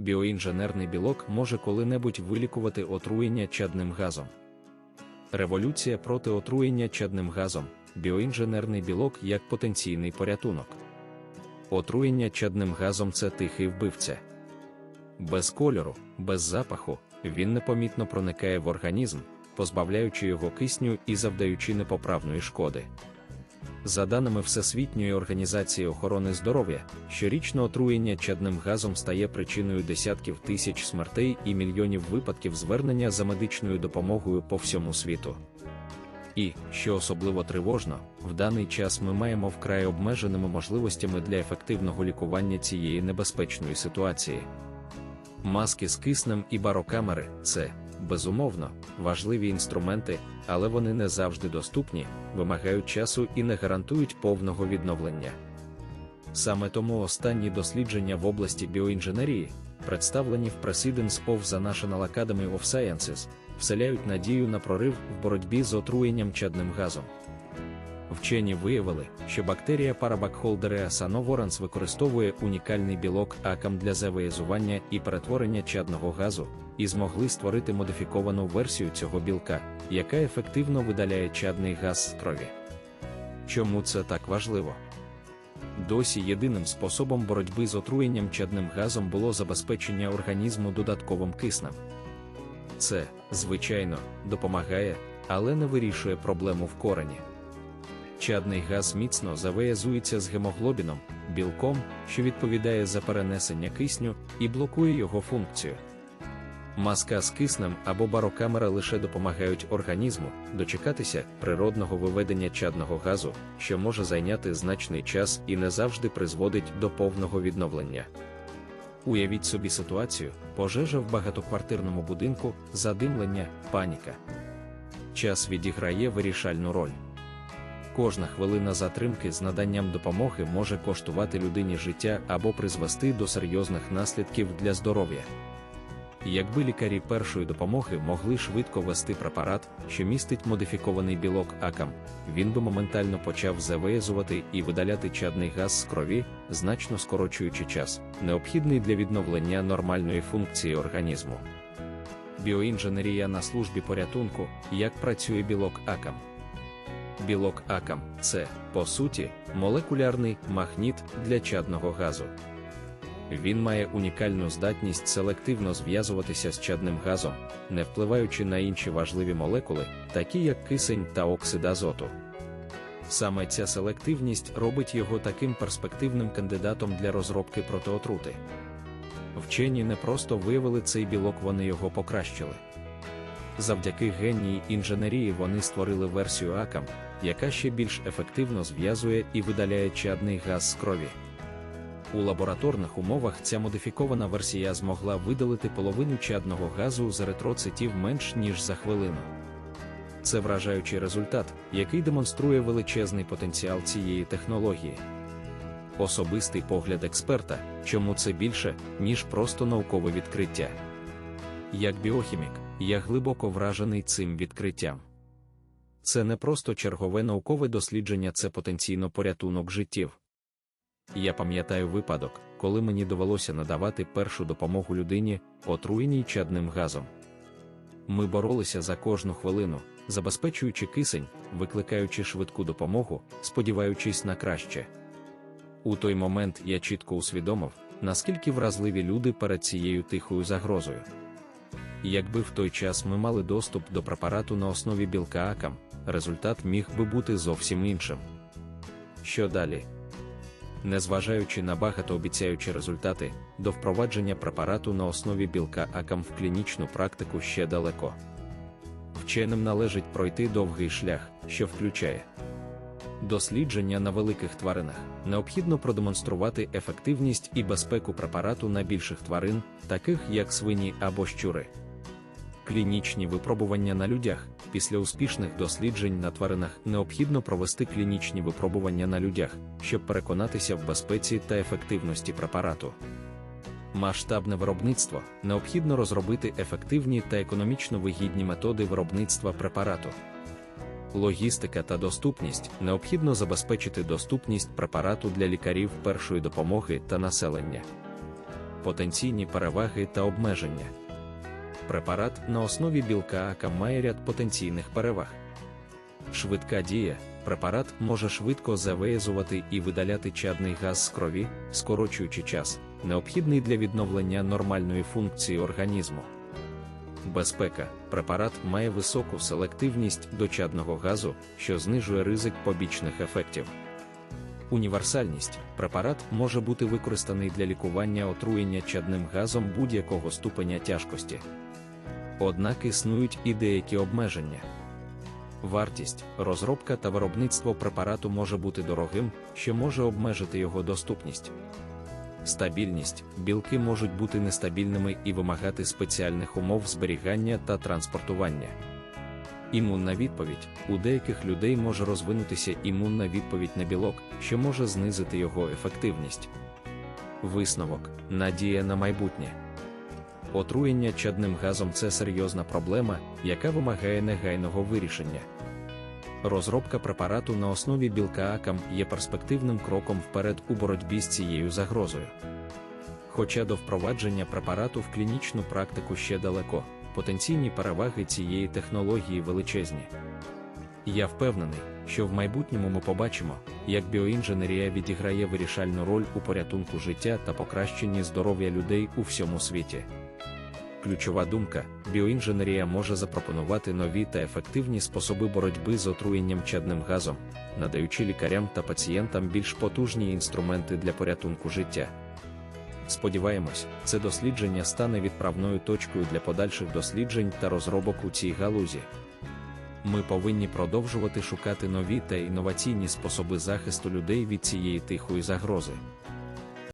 біоінженерний білок може коли-небудь вилікувати отруєння чадним газом. Революція проти отруєння чадним газом, біоінженерний білок як потенційний порятунок. Отруєння чадним газом це тихий вбивця. Без кольору, без запаху, він непомітно проникає в організм, позбавляючи його кисню і завдаючи непоправної шкоди. За даними Всесвітньої організації охорони здоров'я, щорічно отруєння чадним газом стає причиною десятків тисяч смертей і мільйонів випадків звернення за медичною допомогою по всьому світу. І, що особливо тривожно, в даний час ми маємо вкрай обмеженими можливостями для ефективного лікування цієї небезпечної ситуації. Маски з киснем і барокамери це, безумовно, важливі інструменти, але вони не завжди доступні, вимагають часу і не гарантують повного відновлення. Саме тому останні дослідження в області біоінженерії, представлені в Proceedings of the National Academy of Sciences, вселяють надію на прорив в боротьбі з отруєнням чадним газом. Вчені виявили, що бактерія Parabacholderea sanovorans використовує унікальний білок акам для завиязування і перетворення чадного газу, і змогли створити модифіковану версію цього білка, яка ефективно видаляє чадний газ з крові. Чому це так важливо? Досі єдиним способом боротьби з отруєнням чадним газом було забезпечення організму додатковим киснем. Це, звичайно, допомагає, але не вирішує проблему в корені. Чадний газ міцно завиязується з гемоглобіном, білком, що відповідає за перенесення кисню, і блокує його функцію. Маска з киснем або барокамера лише допомагають організму дочекатися природного виведення чадного газу, що може зайняти значний час і не завжди призводить до повного відновлення. Уявіть собі ситуацію: пожежа в багатоквартирному будинку, задимлення, паніка. Час відіграє вирішальну роль. Кожна хвилина затримки з наданням допомоги може коштувати людині життя або призвести до серйозних наслідків для здоров'я. Якби лікарі першої допомоги могли швидко ввести препарат, що містить модифікований білок акам, він би моментально почав завиязувати і видаляти чадний газ з крові, значно скорочуючи час, необхідний для відновлення нормальної функції організму. Біоінженерія на службі порятунку, як працює білок акам. Білок акам це, по суті, молекулярний магніт для чадного газу. Він має унікальну здатність селективно зв'язуватися з чадним газом, не впливаючи на інші важливі молекули, такі як кисень та оксид азоту. Саме ця селективність робить його таким перспективним кандидатом для розробки протиотрути. Вчені не просто виявили цей білок, вони його покращили. Завдяки генії інженерії вони створили версію акам, яка ще більш ефективно зв'язує і видаляє чадний газ з крові. У лабораторних умовах ця модифікована версія змогла видалити половину чадного газу з еритроцитів менш ніж за хвилину. Це вражаючий результат, який демонструє величезний потенціал цієї технології. Особистий погляд експерта, чому це більше, ніж просто наукове відкриття. Як біохімік, я глибоко вражений цим відкриттям. Це не просто чергове наукове дослідження, це потенційно порятунок життів. Я пам'ятаю випадок, коли мені довелося надавати першу допомогу людині, отруєній чадним газом. Ми боролися за кожну хвилину, забезпечуючи кисень, викликаючи швидку допомогу, сподіваючись на краще. У той момент я чітко усвідомив, наскільки вразливі люди перед цією тихою загрозою. Якби в той час ми мали доступ до препарату на основі білка акам, результат міг би бути зовсім іншим. Що далі? Незважаючи на багатообіцяючі результати, до впровадження препарату на основі білка акам в клінічну практику ще далеко. Вченим належить пройти довгий шлях, що включає дослідження на великих тваринах. Необхідно продемонструвати ефективність і безпеку препарату на більших тварин, таких як свині або щури. Клінічні випробування на людях. Після успішних досліджень на тваринах необхідно провести клінічні випробування на людях, щоб переконатися в безпеці та ефективності препарату. Масштабне виробництво необхідно розробити ефективні та економічно вигідні методи виробництва препарату. Логістика та доступність необхідно забезпечити доступність препарату для лікарів першої допомоги та населення. потенційні переваги та обмеження. Препарат на основі білка АК має ряд потенційних переваг. Швидка дія. Препарат може швидко завеязувати і видаляти чадний газ з крові, скорочуючи час, необхідний для відновлення нормальної функції організму. Безпека. Препарат має високу селективність до чадного газу, що знижує ризик побічних ефектів. Універсальність. Препарат може бути використаний для лікування отруєння чадним газом будь-якого ступеня тяжкості. Однак існують і деякі обмеження. Вартість, розробка та виробництво препарату може бути дорогим, що може обмежити його доступність. Стабільність білки можуть бути нестабільними і вимагати спеціальних умов зберігання та транспортування. Імунна відповідь у деяких людей може розвинутися імунна відповідь на білок, що може знизити його ефективність. Висновок надія на майбутнє. Отруєння чадним газом це серйозна проблема, яка вимагає негайного вирішення. Розробка препарату на основі білка АКАМ є перспективним кроком вперед у боротьбі з цією загрозою. Хоча до впровадження препарату в клінічну практику ще далеко, потенційні переваги цієї технології величезні. Я впевнений, що в майбутньому ми побачимо, як біоінженерія відіграє вирішальну роль у порятунку життя та покращенні здоров'я людей у всьому світі. Ключова думка: біоінженерія може запропонувати нові та ефективні способи боротьби з отруєнням чадним газом, надаючи лікарям та пацієнтам більш потужні інструменти для порятунку життя. Сподіваємось, це дослідження стане відправною точкою для подальших досліджень та розробок у цій галузі. Ми повинні продовжувати шукати нові та інноваційні способи захисту людей від цієї тихої загрози.